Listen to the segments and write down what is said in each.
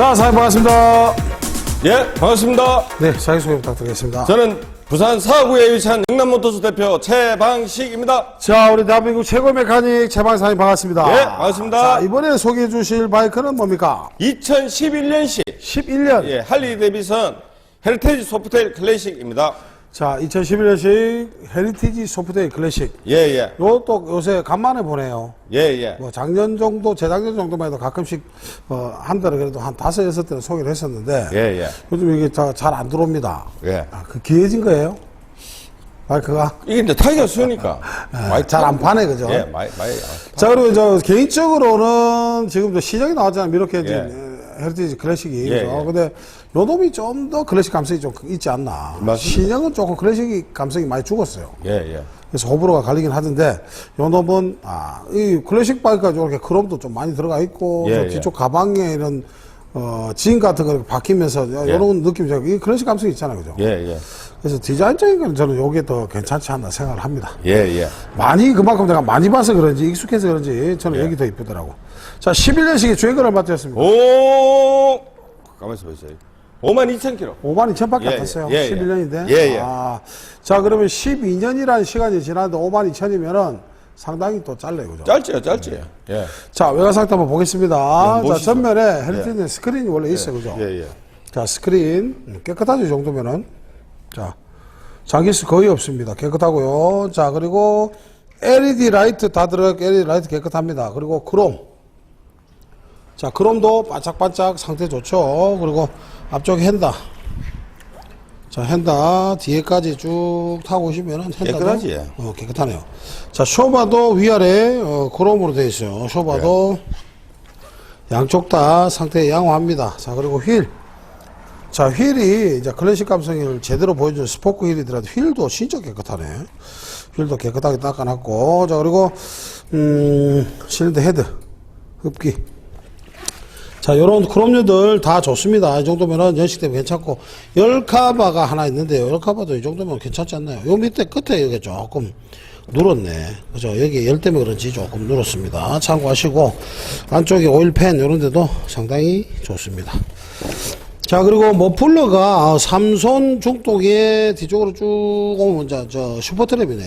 자, 사장님 반갑습니다. 예, 반갑습니다. 네, 자기소개 부탁드리겠습니다. 저는 부산 사구에 위치한 영남모터스 대표 최방식입니다. 자, 우리 대한민국 최고 메카닉 최방사님 반갑습니다. 예, 반갑습니다. 자, 이번에 소개해 주실 바이크는 뭡니까? 2011년식 11년. 예, 할리 데비슨 헬리테이지 소프트웨어 클래식입니다. 자, 2011년식 헤리티지 소프트웨어 클래식. 예, 예, 요또 요새 간만에 보네요. 예, 예. 뭐 작년 정도, 재작년 정도만 해도 가끔씩 어, 한 달에 그래도 한 다섯 여섯 대는 소개를 했었는데 예, 예. 요즘 이게 잘 안 들어옵니다. 예. 아, 그 기해진 거예요? 바이크가? 이게 이제 타기가 쉬우니까. 많이 잘안 타고. 파네, 그죠? 예, 많이, 많이. 자, 그리고 저 개인적으로는 지금 저 시장이 나왔잖아요. 이렇게 이제 예. 헤리티지 클래식이. 예, 그죠? 예. 근데 요 놈이 좀 더 클래식 감성이 좀 있지 않나. 맞습니다. 시장은 조금 클래식 감성이 많이 죽었어요. 예, 예. 그래서 호불호가 갈리긴 하던데 요 놈은 아, 이 클래식 바이크가 이렇게 크롬도 좀 많이 들어가 있고 예, 저 예. 뒤쪽 가방에 이런 어, 진 같은 거 박히면서 예. 이런 느낌이 죠. 이 클래식 감성이 있잖아요. 그죠? 예, 예. 그래서 디자인적인 건 저는 요게 더 괜찮지 않나 생각을 합니다. 예, 예. 많이 그만큼 내가 많이 봐서 그런지 익숙해서 그런지 저는 예. 여기 더 이쁘더라고. 자, 11년식의 주행거리 얼마 되었습니까? 오, 가만있어 보세요. 5만 2천 킬로. 5만 2천밖에 예, 안 탔어요. 예, 예. 11년인데. 예, 예. 아, 자, 그러면 12년이라는 시간이 지났는데 5만 2천이면은 상당히 또 짧네요. 그죠? 짧지요, 짧지요. 예. 자, 외관 상태 한번 보겠습니다. 자, 멋있어. 전면에 헤리티는 스크린이 원래 있어요. 그죠? 예, 예. 자, 스크린. 음, 깨끗하죠, 이 정도면은. 자, 장기수 거의 없습니다. 깨끗하고요. 자, 그리고 LED 라이트 다 들어가 LED 라이트 깨끗합니다. 그리고 크롬. 자, 크롬도 반짝반짝 상태 좋죠. 그리고 앞쪽에 핸다. 자, 핸다 뒤에까지 쭉 타고 오시면은 핸다도 깨끗하지? 어, 깨끗하네요. 자, 쇼바도 위아래 어, 크롬으로 되어 있어요. 쇼바도 양쪽 다 상태 양호합니다. 자, 그리고 휠. 자, 휠이 이제 클래식 감성을 제대로 보여주는 스포크 휠이더라도 휠도 진짜 깨끗하네. 휠도 깨끗하게 닦아놨고. 자, 그리고, 음, 실린더 헤드. 흡기. 자, 요런 크롬류들 다 좋습니다. 이 정도면은 연식 때문에 괜찮고. 열카바가 하나 있는데요. 열카바도 이 정도면 괜찮지 않나요? 요 밑에 끝에 여기 조금 눌었네. 그죠? 여기 열 때문에 그런지 조금 눌었습니다. 참고하시고. 안쪽에 오일팬 요런 데도 상당히 좋습니다. 자, 그리고 머플러가 삼손 중독에 뒤쪽으로 쭉 오면 저, 저 슈퍼트랩이네.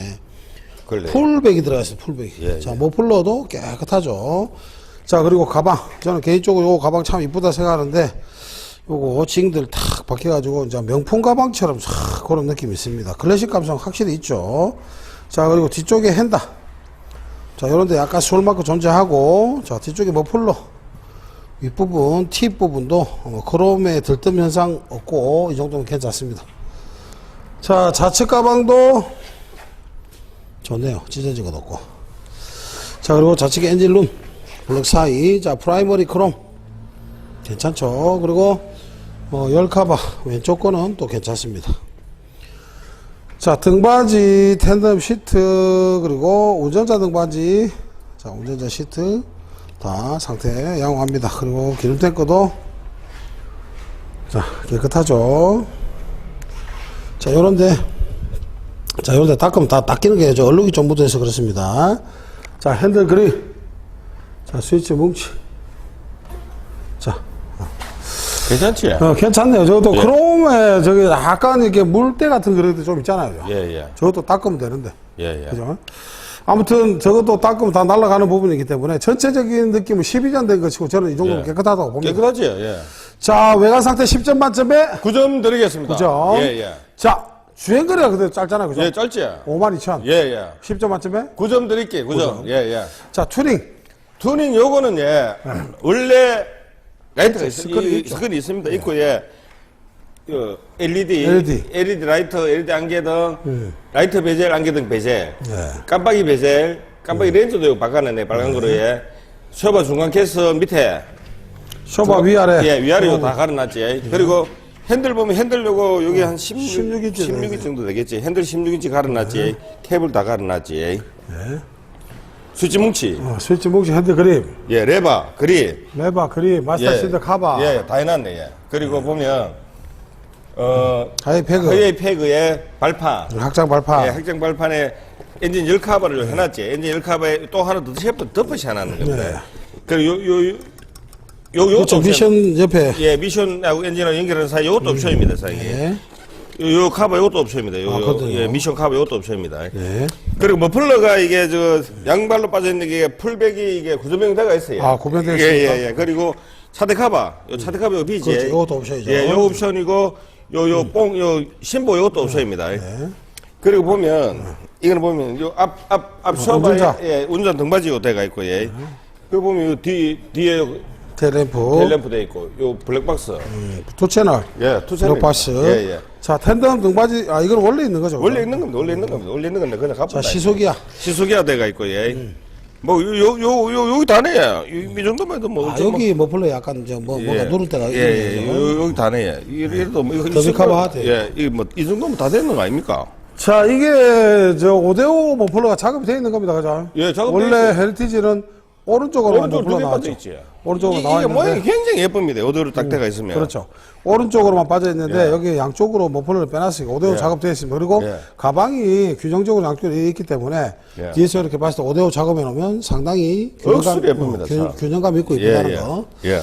풀백이 들어갔어요, 풀백이. 예, 자, 머플러도 깨끗하죠. 자, 그리고 가방. 저는 개인적으로 요 가방 참 이쁘다 생각하는데, 요거 징들 탁 박혀가지고, 이제 명품 가방처럼 싹 그런 느낌이 있습니다. 클래식 감성 확실히 있죠. 자, 그리고 뒤쪽에 핸다. 자, 요런데 약간 솔마크 존재하고, 자, 뒤쪽에 머플러. 윗부분, 팁 부분도 어, 크롬의 들뜸 현상 없고, 이 정도면 괜찮습니다. 자, 좌측 가방도 좋네요. 찢어진 것 없고. 자, 그리고 좌측에 엔진룸, 블럭 사이, 자, 프라이머리 크롬. 괜찮죠. 그리고, 어, 열 카바, 왼쪽 거는 또 괜찮습니다. 자, 등받이, 텐덤 시트, 그리고 운전자 등받이, 자, 운전자 시트, 다 상태 양호합니다. 그리고 기름 탱크도, 자, 깨끗하죠. 자, 요런데, 자, 요런데 닦으면 다 닦이는 게저 얼룩이 좀 묻어있어 그렇습니다. 자, 핸들 그립. 자, 스위치 뭉치. 자, 괜찮지? 어, 괜찮네요. 저것도 예. 크롬에 저기 약간 이렇게 물때 같은 그래도 좀 있잖아요. 예, 예. 저것도 닦으면 되는데. 예, 예. 그죠? 아무튼 저것도 닦으면 다 날아가는 부분이기 때문에 전체적인 느낌은 12전 된 것이고 저는 이 정도면 예. 깨끗하다고 봅니다. 깨끗하지? 예. 자, 외관 상태 10점 만점에 9점 드리겠습니다. 그죠? 예, 예. 자, 주행 거리가 그대로 짧잖아요. 그죠? 예, 짧지? 5만 2천. 예, 예. 10점 만점에 9점 드릴게요, 9점. 예, 예. 자, 튜닝. 투닝 요거는 예, 원래 라이트가 있, 스크린이 이- 있죠. 스크린이 있습니다. 있고 예. 그 LED, LED. 라이트, LED 안개등, 라이트 베젤, 안개등 베젤, 예. 깜빡이 베젤, 깜빡이 렌즈도 이거 바꿔놨네, 빨간 거로 예. 쇼바 중간 캐스 밑에, 쇼바 위아래. 예, 위아래 요다 갈아놨지. 그리고 핸들 보면 핸들 요거 여기 한 16, 16 인치 16인치 정도 되겠지. 핸들 16인치 갈아놨지. 케이블 다 갈아놨지. 스 위치 뭉치, 어, 스위치 뭉치 핸드 그립. 예, 레바, 그립, 레바 그립. 마스터 실드 카바. 예, 다 해놨네, 예. 그리고 보면, 어, 하이 패그. 허의 패그에 발판, 확장 발판. 예, 핵정 발판에 엔진 열 카바를 해놨지. 엔진 열 카바에 또 하나 더 셰프 덮어시 해놨는 겁니다. 네. 그리고 요, 요, 요, 요, 요것도 그렇죠. 옵션. 미션 옆에. 예, 미션하고 엔진하고 연결하는 사이 요것도 옵션입니다, 사장님. 네. 요, 요 카바 요것도 옵션입니다. 요, 아, 요, 그렇군요. 예, 미션 카바 요것도 옵션입니다. 네. 그리고 머플러가 이게 저 양발로 빠져 있는 게 풀백이 이게 구조명대가 있어요. 아, 구조명대가 예, 있습니까? 예, 예. 그리고 차대 카바, 요 차대 카바 요 비지. 그렇죠. 요것도 옵션이죠. 음. 예, 요 옵션이고 요 요 뽕요 심보 요것도 옵션입니다. 네. 그리고 보면 이거는 보면 요 앞 앞 앞 셔바에 어, 운전자. 예, 운전 등받이 요대가 있고 예. 그 보면 요 뒤 뒤에 요 테레프. 텔램프 돼 있고 요 블랙박스. 두 채널. 예, 투체입니다. 블록바스. 예, 예. 자, 텐덤 등받이. 아, 이건 원래 있는 거죠. 원래 있는 겁니다. 원래 있는 겁니다. 원래 있는 건데 그냥 자, 갚았다. 시속이야. 시속이야 돼가 있고 예. 뭐 요 요요 여기 다네 요. 이, 이 정도만 해도 뭐 아, 좀 여기 머플러 약간 저 뭐, 뭔가 누를 때가 예, 예, 있네요. 요, 여기 다네요. 이래도 뭐 이거 더블 이 커버 정도- 하대. 예, 이뭐이 정도면 다 되는 거 아닙니까? 자, 이게 저 5대5 머플러가 작업이 되어 있는 겁니다. 그죠? 예, 작업돼 원래 있어요. 헤리티지는 오른쪽으로 오른쪽 머플러 두개 빠져. 있지. 오른쪽으로 이- 나와 이게 모양이 있는데. 굉장히 예쁩니다. 어디로 딱 돼가 있으면. 그렇죠. 오른쪽으로만 빠져 있는데 예. 여기 양쪽으로 머플러를 빼놨으니까 5대5 예. 작업되어 있습니다. 그리고 예. 가방이 규정적으로 양쪽으로 있기 때문에 예. 뒤에서 이렇게 봤을 때 5대5 작업해 놓으면 상당히 억수로 예쁩니다, 어, 균- 차. 균형감 있고 예, 이쁘다는 예. 거. 예.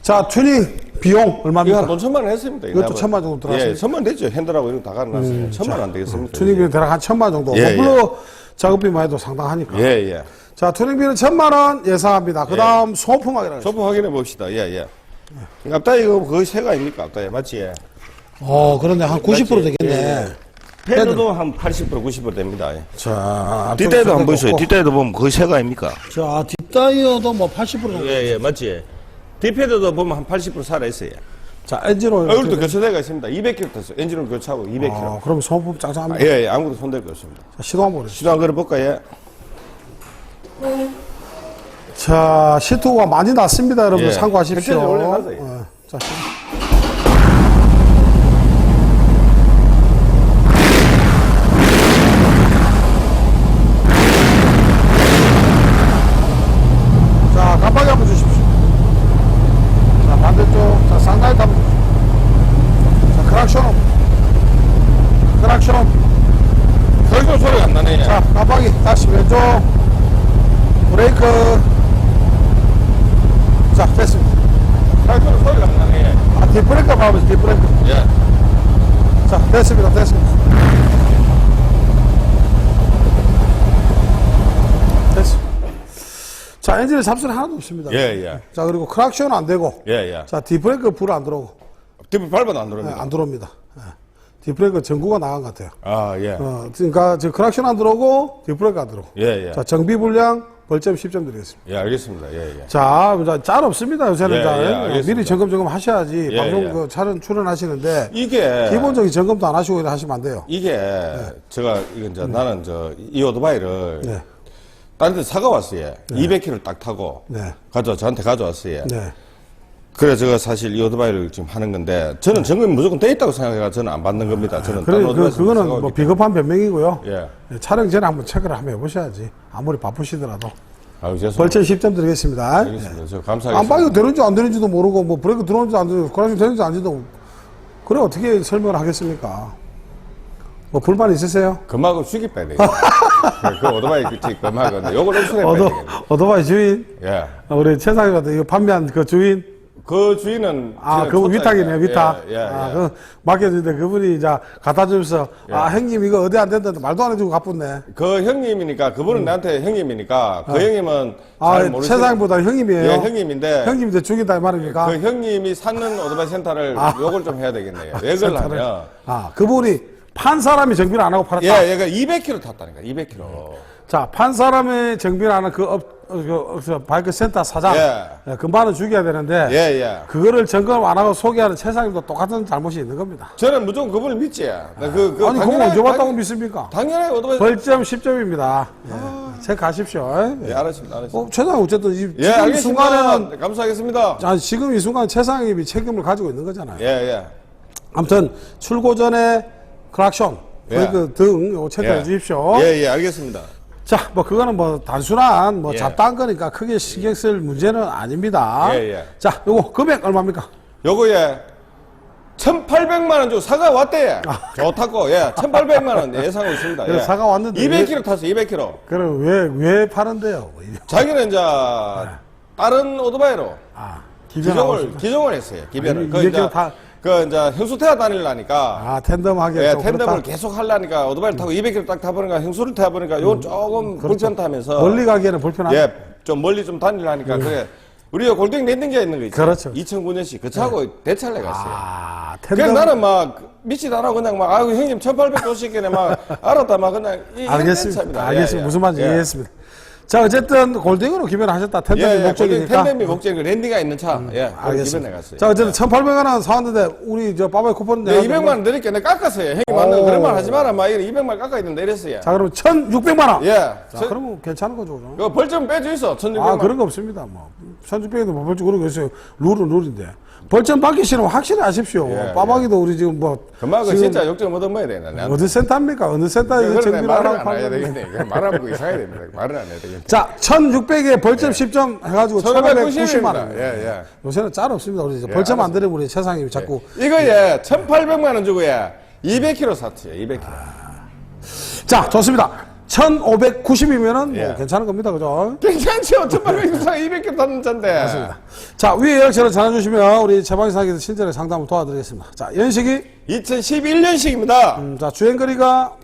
자, 튜닝 비용 얼마입니까? 한돈 천만 원 했습니다. 이것도 천만 정도 들어갔습니다. 예, 천만 되죠. 핸들하고 이런 거다 갈아놨어요. 천만 안 되겠습니다. 튜닝비는 대략 한 천만 정도. 예, 머플러 작업비만 해도 상당하니까. 예, 예. 자, 튜닝비는 천만 원 예상합니다. 그 다음 소품하기라 그랬어요. 소품 확인해 봅시다. 예, 예. 앞다리 이거 거의 새가 아닙니까? 앞다리 맞지? 예. 어, 그런데 한 90% 맞지? 되겠네. 예, 예. 패드도 한 80% 90% 됩니다. 예. 자, 뒷다리도 한번 보세요. 뒷다리도 보면 거의 새가 아닙니까? 자, 뒷다이어도 뭐 80% 정도. 예, 예, 맞지? 뒷패드도 보면 한 80% 살아있어요. 자, 엔진 오일. 얼굴도 교체대가 있습니다. 200km 탔어요. 엔진을 교체하고 200km. 아, 그럼 소품 짱짱합니다. 예, 예, 아무것도 손댈 거 없습니다. 자, 시도 한번 보세요. 시도 한 걸어볼까, 예? 자, 시트가 많이 났습니다. 여러분 예. 참고하십시오. 어, 자, 시- 자, 깜빡이 한번 주십시오. 자, 반대쪽. 자, 쌍라이트 한번 주십시오. 자, 크락션. 크락션. 설교 소리가 안 나네. 자, 깜빡이 다시 왼쪽 브레이크 자, 됐습니다 설교 소리가 안 나네. 아, 뒷브레이크 봐보세요, 뒷브레이크 예. 자, 됐습니다, 됐습니다 됐습니다 자, 엔진에 잡소리 하나도 없습니다 예, 예. 자, 그리고 크락션은 안 되고 예, 예. 자, 뒷브레이크 불 안 들어오고 뒷불 밟아도 안 네, 들어옵니다. 안 들어옵니다 예. 뒷브레이크 전구가 나간 것 같아요 아, 예. 어, 그러니까 저 크락션 안 들어오고 뒷브레이크 안 들어오고 예, 예. 자, 정비 불량 벌점 10점 드리겠습니다 예, 알겠습니다. 예, 예. 자, 자, 짤 없습니다. 요새는 예, 자, 예, 어, 알겠습니다. 미리 점검 점검 하셔야지 예, 방송 예. 그 차는 출연하시는데 이게 기본적인 점검도 안 하시고 하시면 안 돼요. 이게 제가 이건 이제 나는 저 이 오토바이를 네. 다른 데 사가 왔어요. 200km 딱 타고 네. 가져 저한테 가져왔어요. 네. 그래 제가 사실 이 오토바이를 지금 하는 건데 저는 점검이 무조건 돼 있다고 생각해가 저는 안 받는 겁니다. 저는 그래, 그, 그거는 뭐. 비겁한 변명이고요. 예. 네, 촬영 전에 한번 체크를 한번 해보셔야지. 아무리 바쁘시더라도. 아유 죄송합니다. 벌점 10점 드리겠습니다. 알겠습니다. 저 감사하겠습니다. 안방이 되는지 안 되는지도 모르고 뭐 브레이크 들어오는지 안 되는지 크락션 되는지 안 되는지도 그래 어떻게 설명을 하겠습니까? 뭐 불만 있으세요? 금하고 죽이 빼야. 그 오토바이 그치 금하고 근데 요걸 옥수수에 빼야 오토, 되겠네. 오토바이 주인, 예. 우리 최상희가 이거 판매한 그 주인, 그 주인은 아, 초짜니까. 위탁이네요, 위탁. 예, 예, 아, 예. 그 맡겨주는데 그분이 이제 갖다 주면서, 아, 예. 형님 이거 어디 안 된다는데 말도 안 해주고 가쁘네. 그 형님이니까 그분은 나한테 형님이니까 그 형님은 아, 잘 모르시 세상보다 형님이에요. 예, 형님인데 형님인데 죽인다 이 말입니까? 그 형님이 사는 오토바이 센터를 욕을 좀 해야 되겠네요. 왜 그러냐면 아, 그분이 판 사람이 정비를 안 하고 팔았다. 예, 얘가 200km 탔다니까. 200km. 자, 판안 하는 그 업, 어, 그, 어, 저 바이크 센터 사장. 예. 예, 금반은 죽여야 되는데. 예, 예. 그거를 점검 안 하고 소개하는 최상님도 똑같은 잘못이 있는 겁니다. 저는 무조건 그분을 믿지. 나 그, 그 아니, 그거 당연히- 언제 왔다고 당연히- 믿습니까? 당연히 오토바이. 벌점 10점입니다. 예. 체크하십시오. 예, 알았습니다. 알았습니다. 어, 최상 어쨌든 이, 예, 지금 이. 순간에는 네, 감사하겠습니다. 아, 지금 이 순간 최상임이 책임을 가지고 있는 거잖아요. 예, 예. 아무튼 출고 전에 크락션, 예. 브레이크 등 체크해 예. 주십시오. 예, 예, 알겠습니다. 자, 뭐 그거는 뭐 단순한 뭐 예. 잡다한 거니까 크게 신경 쓸 문제는 아닙니다. 예, 예. 자, 요거 금액 얼마입니까? 요거에 1,800만 원 주고 사가 왔대. 좋다고. 예. 1,800만 원 예상하고 있습니다. 예. 사가 왔는데 200km 탔어. 200km. 그럼 왜, 왜 파는데요? 자기는 이제 다른 오토바이로 아, 기존 기종을 했어요. 기변을. 아니, 그 이제 다- 그 이제 형수태가 다니려니까 아, 텐덤하게. 예, 좀 텐덤을 그렇다. 계속 하려니까 오토바이를 타고 200km 딱 타보니까 형수를 타보니까 요건 조금 불편하면서 음, 그렇죠. 멀리 가기에는 불편하다. 예, 좀 멀리 좀 다니려니까 그래. 우리가 골딩 랜딩기가 있는 거 있죠. 그렇죠. 2009년식 그 차고 대차를 갔어요. 아, 텐덤. 나는 막 미치도 않아 그냥 막 아이고 형님 1800 조씩이네 막 알았다 막 그냥 이 알겠습니다. 알겠습니다. 예, 예. 무슨 말인지 예. 이해했습니다. 자, 어쨌든 골딩으로 기변을 하셨다. 텐덤이 예, 예, 목적이니까. 텐덤이 목적이 그 랜딩가 있는 차. 예, 그걸 알겠습니다. 갔어요. 자, 어쨌든 1,800원 원 사왔는데, 우리 저 빠바이 쿠폰 네, 200만 원 드릴게 내가 깎았어요. 형님 맞는 오. 그런 말 하지 마라. 막 이래 200만 원 깎아야 된다 이랬어요. 자, 그러면 1,600만 원. 예. 자, 저, 그러면 괜찮은 거죠. 그죠? 그 벌점 빼주 있어. 1600만 아, 그런 거 없습니다. 뭐. 1,600에도 뭐 벌점 그런 거 있어요. 룰은 룰인데. 벌점 받기 싫으면 확실히 아십시오. 예, 빠박이도 우리 지금 뭐. 금방 그 지금 진짜 못 얻어야 되나. 어디 센터입니까? 어느 센터에 이거 그걸 정비를 말을 하라고 안 해야 되겠네. 말하고 이상해야 됩니다. 말을 안 해야 되겠네. 자, 1600에 벌점 10점 해가지고 1590만 1590입니다. 원. 예, 예. 요새는 짤 없습니다. 우리 이제 벌점 안 들으면 우리 세상이 자꾸. 이거 예, 1800만 원 주고 예, 200kg 샀어요. 200kg. 자, 좋습니다. 1590이면은 뭐 예. 괜찮은 겁니다. 그죠? 괜찮죠? 1800kg 사 200kg 탔는 차인데. 자, 위에 연락처를 전해주시면 우리 최방사에서 친절하게 상담을 도와드리겠습니다. 자, 연식이, 2011년식입니다. 음, 자, 주행거리가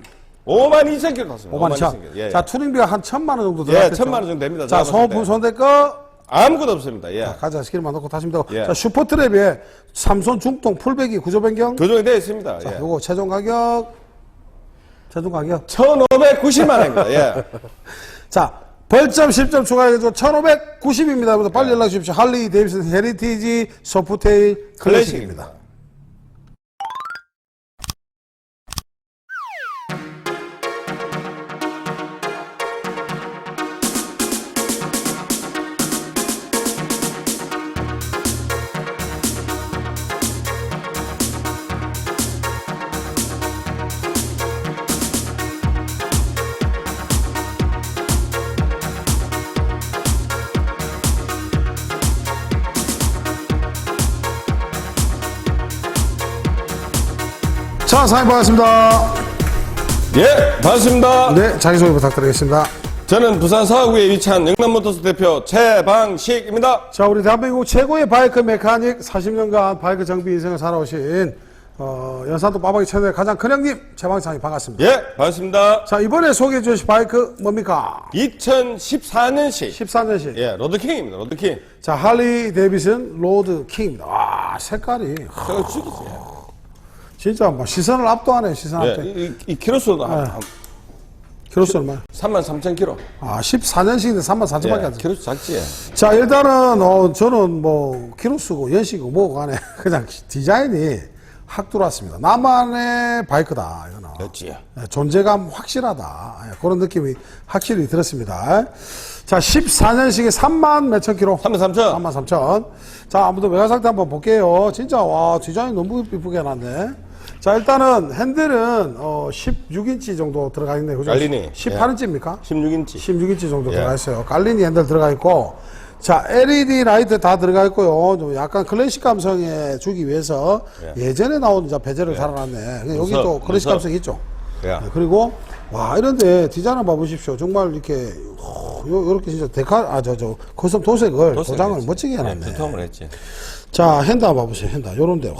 5만 2천 킬로 탔습니다. 5만 2천. 예, 예. 자, 투링비가 한 천만 원 정도 예, 들어갔죠. 천만 원 정도 됩니다. 자, 소모품 때. 손대 거 아무것도 없습니다. 예. 가자 스킬만 넣고 타시면 되고. 예. 자, 슈퍼트랩에 삼손 중통 풀배기 구조 변경. 교정이 되어 있습니다. 자, 예. 요거 최종 가격. 최종 가격. 1590만 원입니다. 예. 자, 벌점 10점 추가해가지고 1590입니다. 그래서 빨리 연락 주십시오. 할리 데이비슨 헤리티지 소프테일 클래식입니다. 클래식입니다. 자, 사장님 반갑습니다. 예, 반갑습니다. 네, 자기소개 부탁드리겠습니다. 저는 부산 사구에 위치한 영남모터스 대표 최방식입니다. 자, 우리 대한민국 최고의 바이크 메카닉 40년간 바이크 정비 인생을 살아오신 어, 연산도 빠방이 채널의 가장 큰 형님 최방상이 반갑습니다. 예, 반갑습니다. 자, 이번에 소개해 주실 바이크 뭡니까? 2014년식 14년식. 예, 로드킹입니다. 로드킹. 자, 할리 데이비슨 로드 킹입니다. 와, 색깔이 제가 죽이세요. 진짜 뭐 시선을 압도하네, 시선 예, 압도. 이, 이, 이 키로수도 한, 한 키로수 얼마? 3만 3천 킬로. 아, 14년식인데 3만 4천밖에 안 예, 돼. 키로수 작지. 자, 일단은, 어, 저는 뭐, 키로수고, 연식이고, 뭐고 간에, 그냥 디자인이 확 들어왔습니다. 나만의 바이크다, 이거는. 그렇지. 예, 존재감 확실하다. 예, 그런 느낌이 확실히 들었습니다. 자, 14년식에 3만 몇천 킬로. 3만 3천. 3만 3천. 자, 아무튼 외관 상태 한번 볼게요. 진짜, 와, 디자인 너무 이쁘게 해놨네. 자, 일단은 핸들은, 어, 16인치 정도 들어가 있네요. 그죠? 깔리니. 18인치입니까? 16인치. 16인치 정도 예. 들어가 있어요. 깔리니 핸들 들어가 있고, 자, LED 라이트 다 들어가 있고요. 좀 약간 클래식 감성에 주기 위해서 예. 전에 나온 이제 베젤을 달아놨네. 여기 문서, 또 클래식 문서. 감성 있죠. 예. 네, 그리고 와 이런데 디자인 한번 봐보십시오. 정말 이렇게 호, 요, 요렇게 진짜 데칼 아저 저 커스텀 도색을 도장을 멋지게 해놨네. 두통을 했지. 자 핸드 한번 봐보세요. 핸드 요런데 뭐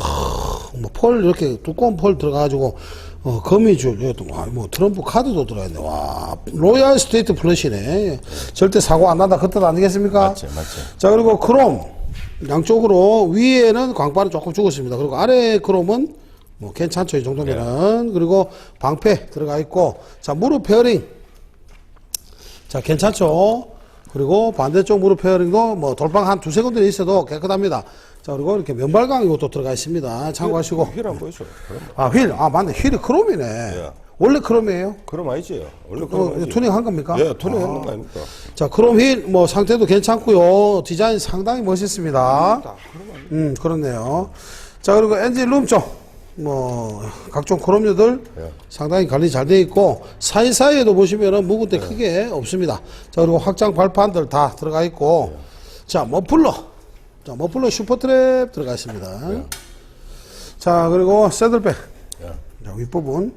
폴 이렇게 두꺼운 폴 들어가가지고 어, 거미줄 이것도 와, 뭐 트럼프 카드도 들어있네. 와 로얄 스테이트 플래시네. 절대 사고 안 난다 그뜻 아니겠습니까? 맞지, 맞지. 자 그리고 크롬 양쪽으로 위에는 광발을 조금 죽었습니다. 그리고 아래 크롬은 뭐 괜찮죠 이 정도면은 그리고 방패 들어가 있고 자 무릎 페어링 자 괜찮죠 그리고 반대쪽 무릎 페어링도 뭐 돌방 한 두세 군데 있어도 깨끗합니다 자 그리고 이렇게 면발광 이것도 들어가 있습니다 참고하시고 휠 안 보이죠? 그럼, 아휠 아 맞네 휠이 크롬이네 예. 원래 크롬이에요 그럼 아니지. 원래 어, 그럼 아니지. 투닝 한 겁니까? 예, 투닝 했는 거 아닙니까? 자, 크롬 휠, 뭐, 상태도 괜찮고요 디자인 상당히 멋있습니다. 음, 그렇네요. 자, 그리고 엔진 룸 쪽, 뭐, 각종 크롬류들 예. 상당히 관리 잘 되어 있고, 사이사이에도 보시면은 묵은 데 크게 없습니다. 자, 그리고 확장 발판들 다 들어가 있고, 자, 머플러. 자, 머플러 슈퍼트랩 들어가 있습니다. 자, 그리고 새들백. 예. 자, 윗부분.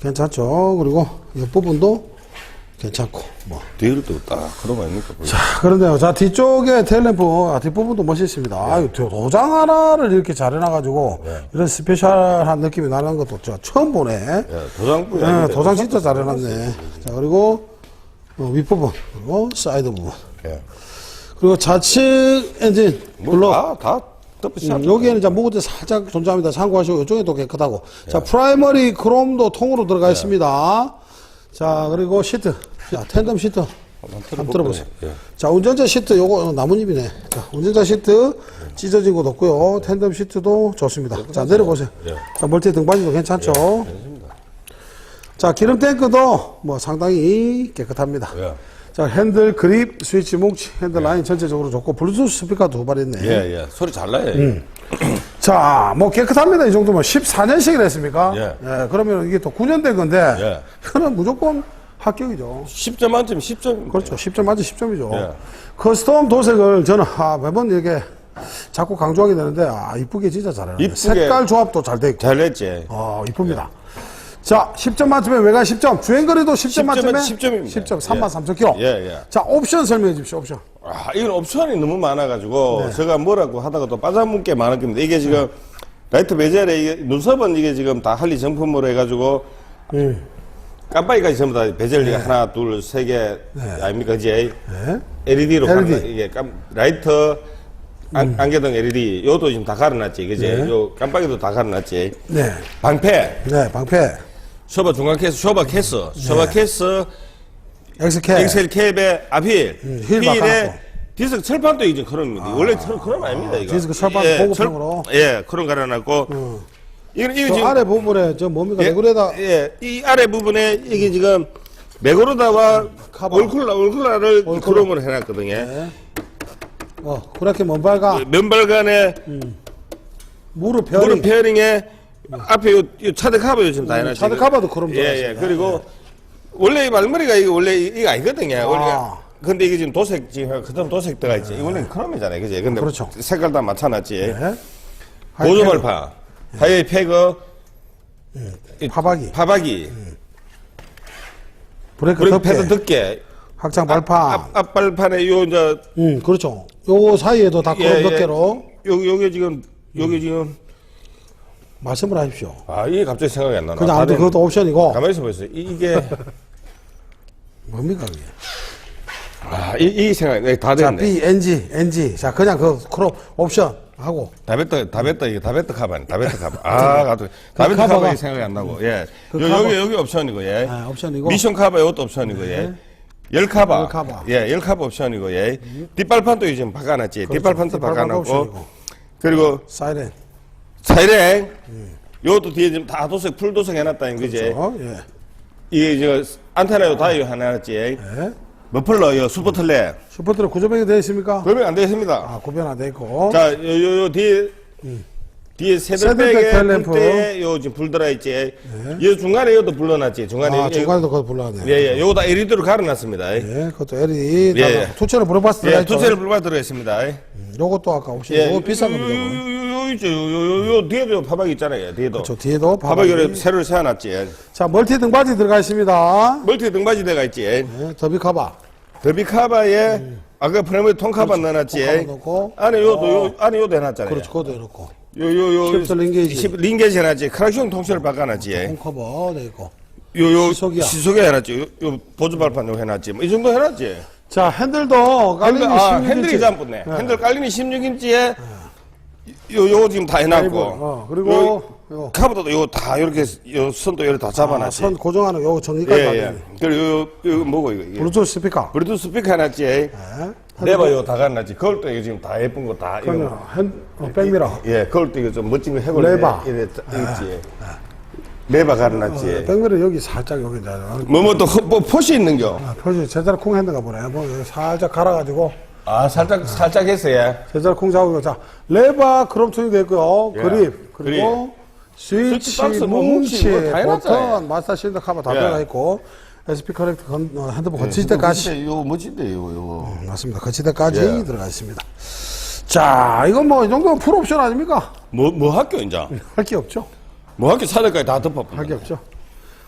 괜찮죠. 그리고 옆부분도 괜찮고 뭐. 뒤를 또 딱 그런 거 아닙니까? 자, 그런데요. 자, 뒤쪽에 테일램프, 아, 뒷부분도 멋있습니다. 아유, 도- 도장 하나를 이렇게 잘 해놔가지고, 이런 스페셜한 느낌이 나는 것도 저 처음 보네. 예, 도장뿐이 네, 아닌데. 도장 진짜 잘 해놨네. 자, 그리고, 어, 윗부분, 그리고 사이드 부분. 예. 그리고 좌측 엔진. 뭐, 다, 다 덮으시 음, 여기에는 이제 무구대 살짝 존재합니다. 참고하시고, 이쪽에도 깨끗하고. 자, 프라이머리 크롬도 통으로 들어가 있습니다. 자, 그리고 시트. 자, 텐덤 시트. 한번 들어보세요. 예. 자, 운전자 시트, 요거 나뭇잎이네. 자, 운전자 시트 찢어진 곳 없고요. 텐덤 시트도 좋습니다. 자, 내려보세요. 예. 자, 멀티 등받이도 괜찮죠? 자, 기름 탱크도 뭐 상당히 깨끗합니다. 예. 자, 핸들 그립, 스위치 뭉치, 핸들 라인 전체적으로 좋고, 블루투스 스피커 두 발 있네. 예, 예. 소리 잘 나요. 음. 자, 뭐 깨끗합니다. 이 정도면 14년씩을 했습니까? 예. 그러면 이게 또 9년 된 건데, 예. 이거는 무조건 합격이죠. 10점 만점 10점. 그렇죠. 10점 맞지 10점이죠. 예. 커스텀 도색을 저는 아, 매번 이게 자꾸 강조하게 되는데 아 이쁘게 진짜 잘해요. 이쁘게. 색깔 조합도 잘 돼 있고. 잘 냈지. 아 이쁩니다. 자 10점 만점에 외관 10점, 주행거리도 10점 10점 만점에 만 10점입니다. 10점, 3만 3천 킬로. 예, 예. 자 옵션 설명해 주십시오. 옵션. 아, 이건 옵션이 너무 많아가지고, 네. 제가 뭐라고 하다가 또 빠져먹을 게 많을 겁니다. 이게 지금, 라이트 베젤에 이게, 눈썹은 이게 지금 다 할리 정품으로 해가지고, 음. 깜빡이까지 전부 다 베젤이 하나, 둘, 세 개, 아닙니까? 이제 네. LED로 LED. 가는 이게 깜, 라이터, 안, 안개등 LED, 요도 지금 다 갈아놨지. 음. 네. 요 깜빡이도 다 갈아놨지. 네. 방패, 네 방패. 쇼바 중간 케이스, 쇼바 케이스, 쇼바 케이스, 엑스캐. 엑셀 캡에 앞휠, 음, 휠 휠에 바꿔놓고. 디스크 철판도 이제 크롬입니다. 원래 철, 크롬 아닙니다, 이거. 디스크 철판 고급형으로. 철- 예, 크롬 갈아놨고. 이거, 이거 저 지금. 아래 부분에 저 뭡니까? 예, 레귤레다 예, 이 아래 부분에 이게 지금 메고르다와 카바. 올쿨라, 올쿨라를 올쿨라. 크롬으로 해놨거든요. 네. 어 그렇게 먼발가 면발간에 무릎 무릎 펴리. 페어링에 앞에 요, 요 차드 카바요 지금 다 음, 해놨지. 차드 카바도 크롬 예, 예. 들어갔습니다. 그리고 원래 이 말머리가 이게 원래 이- 이거 아니거든요. 원래. 아. 근데 이게 지금 도색 지금 그다음 도색 들어가 있지. 이거 원래 크롬이잖아요, 그지? 근데 그렇죠. 색깔 다 맞춰놨지. 네. 보조발파, 하이웨이 패거, 파박이, 파박이, 브레이크 브레이크 패드 덮개, 확장 발판. 앞, 앞발판에 요 이제 음, 그렇죠. 요 사이에도 다 그런 덮개로 여기 여기 지금 여기 지금 말씀을 하십시오. 아 이게 갑자기 생각이 안 나나. 그냥 아무튼 그것도 옵션이고 가만히 있어 보세요. 이- 이게 뭡니까 그게? 아, 이, 이 생각, 네, 다 자, 됐네. B, NG, NG. 자, 그냥 그 크롬 옵션 하고 다베트, 다베트, 이게 다베트 카바네, 다베트 카바. 아, 가도, 다베트 카바가- 카바 이 생각이 안 나고, 예. 그 요, 카바. 여기, 여기 옵션이고, 예. 아, 옵션이고 미션 카바, 이것도 옵션이고, 예. 열 카바. 열 카바. 예, 열 카바 옵션이고, 예. 뒷발판도 지금 바꿔놨지. 뒷발판도 뒷발판 바꿔놨고. 옵션이고. 그리고 사이렌. 차이랭. 요것도 뒤에 지금 다 도색, 풀 도색 해놨다는 거지. 어, 예. 이게 저, 안테나요 다 이거 하나 해놨지. 예. 머플러, 요 슈퍼틀레. 슈퍼트럭 구조병이 되어 있습니다. 그러면 안 되겠습니다. 아, 구변 안돼 있고. 자, 요, 요, 요 뒤에, 뒤에 새들백 새들백에 텔램프. 불때 요 지금 불 들어있지. 요 중간에 요도 불러놨지. 중간에. 아, 요- 중간에도 그거 불러왔네. 예, 예. 요거 다 LED로 갈아놨습니다. 예, 예, 그것도 LED. 예, 다 예. 투체로 불어봤을 때. 예 투세를 불과 들어있습니다. 예. 요것도 아까 옵션. 예. 요거 비싼 요, 겁니다. 요, 요거. 요, 요, 요, 있죠. 요, 요, 요 뒤에도 파박 있잖아요. 뒤에도. 저 뒤에도 파박이 바닥이. 새로 세워놨지. 예. 자, 멀티 등받이 들어가 있습니다. 멀티 등받이 대가 있지. 예. 예, 더비 커버. 더비 카바에 아까 프레임에 통카바 넣어놨지. 통카바 넣고. 안에 요도 요 안에 요도 해놨잖아요. 그렇죠. 그것도 해놓고. 요요요 십스 링게이지. 링게이지 해놨지. 크락션 통째로 바꿔놨지. 예. 홈커버 돼 있고. 요요 시속이야. 시속에 해놨지. 요, 요 보조 발판 요 해놨지. 뭐이 정도 해놨지. 자, 핸들도 핸들, 아, 16인치. 핸들이 잠붙네. 핸들 깔림이 16인치에 요 요거 지금 다 해놨고. 어, 그리고 요, 요, 카보도 요거 다 이렇게 요 선도 이렇게 다 아, 잡아놨지. 선 고정하는 요거 정리까지 다 예, 예. 되네. 그리고 요, 요, 요 뭐고 이거. 이게. 블루투스 스피커. 브루투스 스피커 해놨지. 예. 레버 요거 다 갖놨지. 그걸도 이거 지금 다 예쁜 거 다. 그러면 핸, 어, 백미러. 예, 그걸도 이거 좀 멋진 거 해골. 레버. 이래 있지. 레버 갈아놨지. 백미러 여기 살짝 여기 이제 뭐뭐 또 허- 뭐 포시 있는겨. 아, 표시 제자리 콩 핸드가 보네. 뭐 여기 살짝 갈아가지고 아 살짝 살짝 했어요. 제자리 콩 잡고 자 레바 크롬 톤이 되고요. 예. 그립 그리고 스위치, 스위치 박스, 뭐 뭉치, 뭉치 뭐다 해놨잖아요. 버튼, 마스터 실드 카바 다 예. 들어가 있고 SP 커넥트 건, 어, 핸드폰 거치대까지 이거 멋진데 이거 이거. 음, 맞습니다. 거치대까지 예. 들어가 있습니다. 자, 이건 뭐 이 정도면 풀 옵션 아닙니까? 뭐 뭐 학교 이제. 할 게 없죠. 뭐 학교 차들까지 다 덮어. 할게 없죠.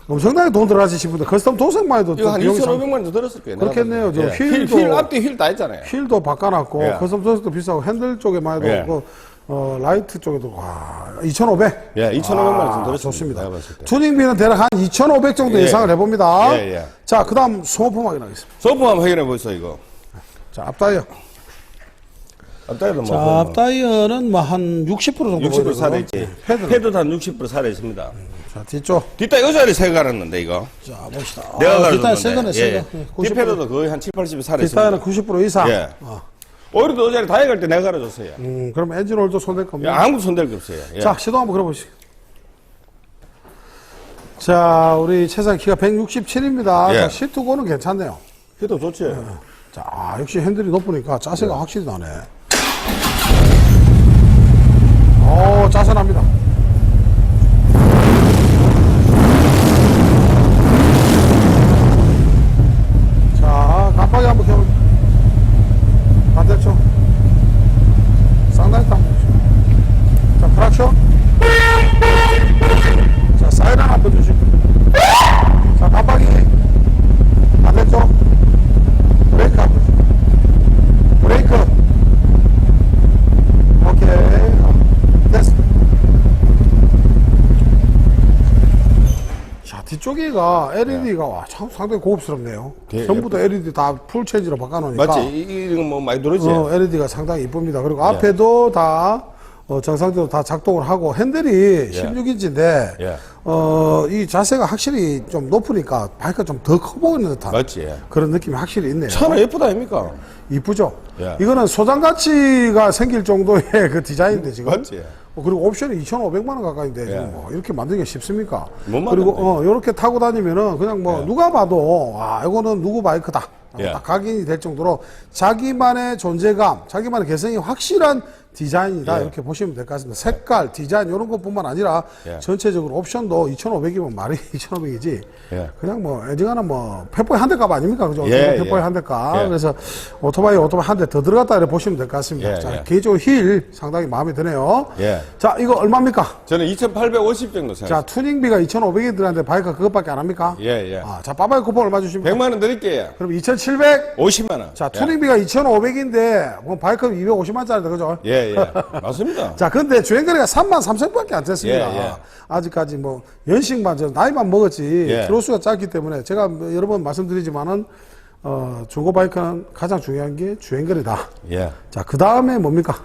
엄청나게 돈 들어가시신 분들 커스텀 도색만 해도 이거 한 비용이 상- 2,500만 원더 들었을 거예요. 그렇겠네요. 저 예. 휠, 휠도- 휠 앞뒤 휠 다 했잖아요. 휠도 바꿔놨고 예. 커스텀 도색도 비싸고 핸들 쪽에만 해도 예. 그, 어, 라이트 쪽에도 와 2,500. 예, 2,500만 원좀 들었습니다. 좋습니다. 봤을 때. 투닝비는 대략 한 2,500 정도 예. 예상을 해봅니다. 예, 예. 자, 그 다음 소모품 확인하겠습니다. 소품 한번 확인해 보세요, 이거. 자, 앞다이어. 앞다리도 뭐. 자, 뭐, 앞다이어는 뭐 한 60% 정도 60% 보이고요. 살아있지. 예, 패드는. 패드도 한 60% 살아있습니다. 자, 뒤쪽. 뒷다 여자리 새 갈았는데, 이거. 자, 봅시다. 내가 아, 갈았는데. 뒷다이어 새 거네, 새 예. 거. 예, 90%. 뒷패드도 거의 한 7, 80% 살아있습니다. 뒷다이어는 90% 이상. 예. 어. 오히려 어자리 다이 갈때 내가 갈아줬어요. 음, 그럼 엔진오일도 손댈 예, 겁니다. 아무도 손댈 게 없어요. 예. 자, 시동 한번 걸어보시죠. 자, 우리 최상 키가 167입니다. 예. 자, 시트고는 괜찮네요. 해도 좋지. 자, 아, 역시 핸들이 높으니까 자세가 예. 확실히 나네. 오, 자세납니다. 자, 깜빡이 한번 켜보죠. 반대쪽. 상당히 딱 보시죠. 자, 프락션. 자, 사이렌 한번 주시고. 자, 깜빡이. 반대쪽. 브레이크 한번 주시고. 브레이크. 오케이. 어, 됐어. 자, 뒤쪽에가 LED가 와, 참 상당히 고급스럽네요. 예, 전부 다 LED 다 풀 체인지로 바꿔놓으니까. 맞지? 이- 이거 뭐 많이 들어지? 어, LED가 상당히 이쁩니다. 그리고 예. 앞에도 다 어, 정상적으로 다 작동을 하고 핸들이 16인치인데 예. 어, 이 자세가 확실히 좀 높으니까 바이크가 좀 더 커 보이는 듯한 맞지? 그런 느낌이 확실히 있네요. 차는 예쁘다 아닙니까? 이쁘죠? 예. 이거는 소장 가치가 생길 정도의 그 디자인인데 지금. 맞지? 어, 그리고 옵션이 2,500만 원 가까이인데 예. 지금 뭐 이렇게 만들기가 쉽습니까? 못 그리고 만든대. 어 이렇게 타고 다니면은 그냥 뭐 예. 누가 봐도 아 이거는 누구 바이크다. 어, 예. 딱 각인이 될 정도로 자기만의 존재감, 자기만의 개성이 확실한 디자인이다 예. 이렇게 보시면 될 것 같습니다. 색깔, 디자인 이런 것뿐만 아니라 예. 전체적으로 옵션도 2,500이면 말이 2,500이지. 예. 그냥 뭐 애지간한 뭐 페보이 한대 값 아닙니까? 그죠? 예, 페보이 예. 한대 값. 예. 그래서 오토바이 오토바이 한 대 더 들어갔다 이렇게 보시면 될 것 같습니다. 예, 자, 예. 개인적으로 힐 상당히 마음에 드네요. 예. 자, 이거 얼마입니까? 저는 2,850 정도 자, 생각. 투닝비가 2,500원 들었는데 바이크가 그것밖에 안 합니까? 예, 예. 아, 자, 빠바이 쿠폰 얼마 주십니까? 100만 원 드릴게요. 그럼 2,700? 50만 원. 자, 투닝비가 2,500인데, 뭐 바이크 250만짜리다, 그죠? 예, 예. 맞습니다. 자, 근데 주행거리가 3만 3천밖에 안 됐습니다. 예, 예. 아직까지 뭐, 연식만, 저 나이만 먹었지, 예. 키로수가 짧기 때문에, 제가 뭐 여러 번 말씀드리지만은, 어, 중고 바이크는 가장 중요한 게 주행거리다. 예. 자, 그 다음에 뭡니까?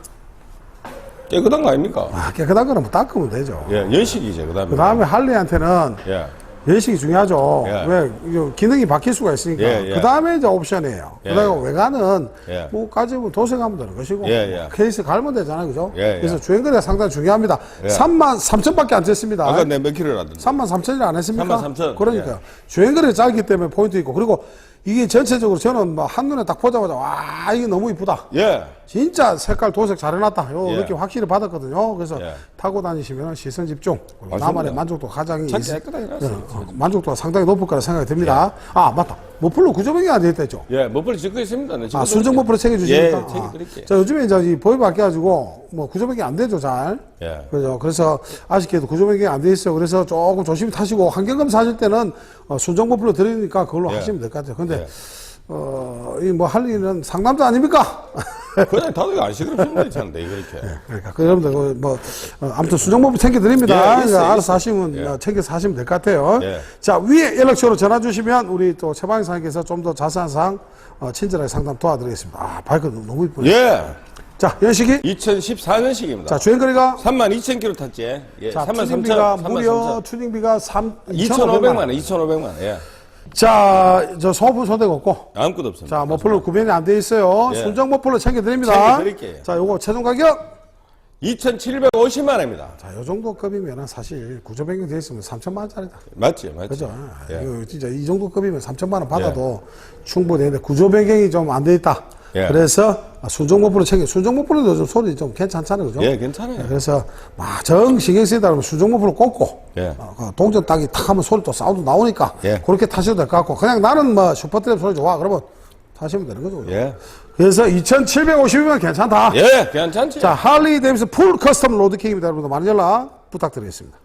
깨끗한 거 아닙니까? 아, 깨끗한 거는 뭐 닦으면 되죠. 예, 연식이죠. 그 다음에. 그 다음에 할리한테는 예. 연식이 중요하죠. 예. 왜 기능이 바뀔 수가 있으니까. 예, 예. 그 다음에 이제 옵션이에요. 예, 그 다음에 외관은 예. 뭐 가지고 도색하면 되는 것이고 예, 예. 케이스 갈면 되잖아요, 그죠? 예, 예. 그래서 주행거리가 상당히 중요합니다. 예. 3만 3천밖에 안 됐습니다. 아까 내몇 킬로를 하던데. 3만 3천이라 안 했습니까? 3만 3천. 그러니까 주행거리가 짧기 때문에 포인트 있고 그리고 이게 전체적으로 저는 뭐 한눈에 딱 보자마자 와 이게 너무 이쁘다. 예. 진짜 색깔 도색 잘 해놨다. 요 예. 느낌 확실히 받았거든요. 그래서 예. 타고 다니시면 시선 집중, 맞습니다. 나만의 만족도 가장 참 있- 깨끗하게 어, 해놨어요. 어, 만족도가 상당히 높을 거라 생각이 듭니다. 아 맞다. 머플러 구조병이 안 되어 있죠. 예, 머플리 짓고 있습니다. 네, 아 순정 드릴게요. 머플러 챙겨 주시니까. 예, 챙겨 드릴게요. 아, 자 요즘에 이제 이 법이 바뀌어가지고 뭐 구조병이 안 되죠 잘. 예. 그죠. 그래서 아쉽게도 구조병이 안 돼 있어요. 그래서 조금 조심히 타시고 환경 검사 하실 때는 어, 순정 머플러 드리니까 그걸로 예. 하시면 될 것 같아요. 근데 예. 어, 이 뭐 할 일은 상남자 아닙니까? 그냥 다들 안 되는데, 이렇게. 그러니까 그 여러분들 그뭐 어, 아무튼 수정법 챙겨드립니다. 예, 있어요, 그러니까 알아서 있어요. 하시면 예. 어, 챙겨서 하시면 될 것 같아요. 예. 자 위에 연락처로 전화 주시면 우리 또 최방사님께서 좀 더 자세한 사항 어, 친절하게 상담 도와드리겠습니다. 아 바이크 너무 이쁘네. 예. 자 연식이 2014년식입니다. 자 주행거리가 3만 2천 킬로 탔지. 예. 자 3만 3천. 투닝비가 3만 무려 3천. 투닝비가 3 2,500만 원, 2,500만 원. 예. 자저 소모품 손대가 없고 아무것도 없습니다. 자 머플러 구변이 안 돼 있어요. 예. 순정 머플러 챙겨드립니다. 챙겨드릴게요. 자 요거 최종 가격 2,750만 원입니다. 자 요 정도 급이면 사실 구조 변경 돼 있으면 3천만 원짜리다. 맞지, 맞지. 그죠? 예. 이거 진짜 이 정도 급이면 3천만 원 받아도 충분히 구조 변경이 좀 안 돼 있다. 예. 그래서 순정모프로 챙겨. 순정모프로도 요즘 소리 좀 괜찮잖아요. 그죠? 예, 괜찮아요. 그래서 정 신경 쓰이다 그러면 순정모프로 꽂고 예. 어, 그 동전 딱이 탁 하면 소리 또 사운드 나오니까 예. 그렇게 타셔도 될 것 같고 그냥 나는 뭐 슈퍼트랩 소리 좋아 그러면 타시면 되는 거죠. 예. 그래서 2,750이면 괜찮다. 예, 괜찮지. 자, 할리 데이비스 풀 커스텀 로드킥입니다. 여러분들 많은 연락 부탁드리겠습니다.